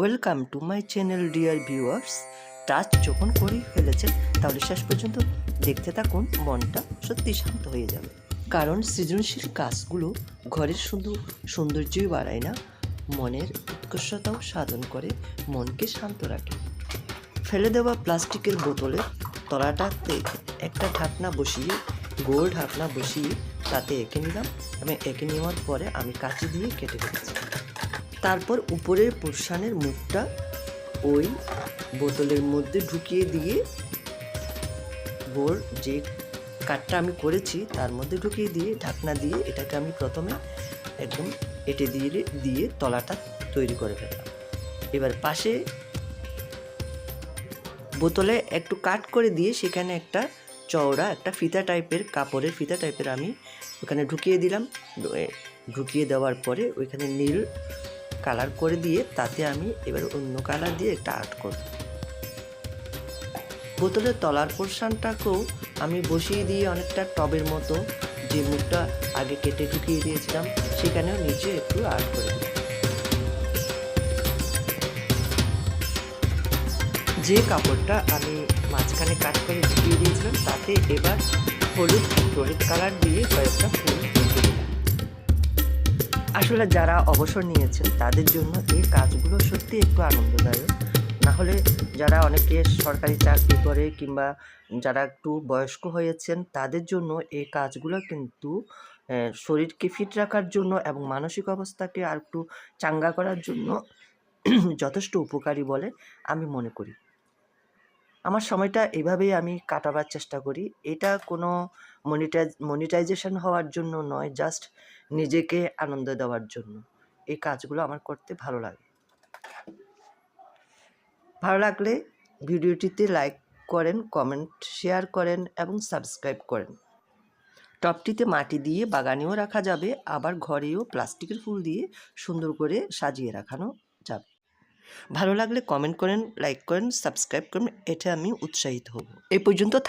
Welcome to my channel, dear viewers. Touch যখন করেই ফেলেছেন, তাহলে শেষ পর্যন্ত দেখতে থাকুন, মনটা সত্যি শান্ত হয়ে যাবে। কারণ সৃজনশীল কাজগুলো ঘরের শুধু সৌন্দর্যই বাড়ায় না, মনের উৎকর্ষতাও সাধন করে, মনকে শান্ত রাখে। ফেলে দেওয়া প্লাস্টিকের বোতলের তলাটাতে একটা ঢাকনা বসিয়ে, গোল ঢাকনা বসিয়ে তাতে এঁকে নিলাম। এবং এঁকে নেওয়ার পরে আমি কাঁচি দিয়ে কেটে ফেলেছি তারপর উপরের পোর্শানের মুখটা ওই বোতলের মধ্যে ঢুকিয়ে দিয়ে বোর যে কাঠটা আমি করেছি, তার মধ্যে ঢুকিয়ে দিয়ে ঢাকনা দিয়ে এটাকে আমি প্রথমে একদম এটে দিয়ে দিয়ে তলাটা তৈরি করে ফেললাম। এবার পাশে বোতলে একটু কাট করে দিয়ে সেখানে একটা চওড়া, একটা ফিতা টাইপের কাপড়ের ফিতা টাইপের আমি ওখানে ঢুকিয়ে দিলাম। ঢুকিয়ে দেওয়ার পরে ওইখানে নীল কালার করে দিয়ে তাতে আমি এবার অন্য কালার দিয়ে একটা আর্ট করব। বোতলের তলার পোর্শনটাকেও আমি বসিয়ে দিয়ে অনেকটা টবের মতো যে মুখটা আগে কেটে ঢুকিয়ে দিয়েছিলাম, সেখানেও নিচে একটু আর্ট করে দিই যে কাপড়টা আমি মাঝখানে কাট করে ঢুকিয়ে দিয়েছিলাম, তাতে এবার হলুদ হলুদ কালার দিয়ে কয়েকটা ফুল আসলে যারা অবসর নিয়েছেন, তাদের জন্য এই কাজগুলো সত্যি একটু আনন্দদায়ক। না হলে যারা অনেকে সরকারি চাকরি করে কিংবা যারা একটু বয়স্ক হয়েছেন, তাদের জন্য এই কাজগুলো কিন্তু শরীরকে ফিট রাখার জন্য এবং মানসিক অবস্থাকে আর একটু চাঙ্গা করার জন্য যথেষ্ট উপকারী বলে আমি মনে করি। আমার সময়টা এভাবেই আমি কাটাবার চেষ্টা করি। এটা কোনো মনিটাইজ মনিটাইজেশন হওয়ার জন্য নয় জাস্ট নিজেকে আনন্দ দেওয়ার জন্য। এই কাজগুলো আমার করতে ভালো লাগে। ভালো লাগলে ভিডিওটিতে লাইক করেন কমেন্ট শেয়ার করেন এবং সাবস্ক্রাইব করেন। টপটিতে মাটি দিয়ে বাগানেও রাখা যাবে, আবার ঘরেও প্লাস্টিকের ফুল দিয়ে সুন্দর করে সাজিয়ে রাখানো যাবে। ভালো লাগলে কমেন্ট করেন লাইক করেন সাবস্ক্রাইব করেন এটা আমি উৎসাহিত হব। এ পর্যন্ত থাক।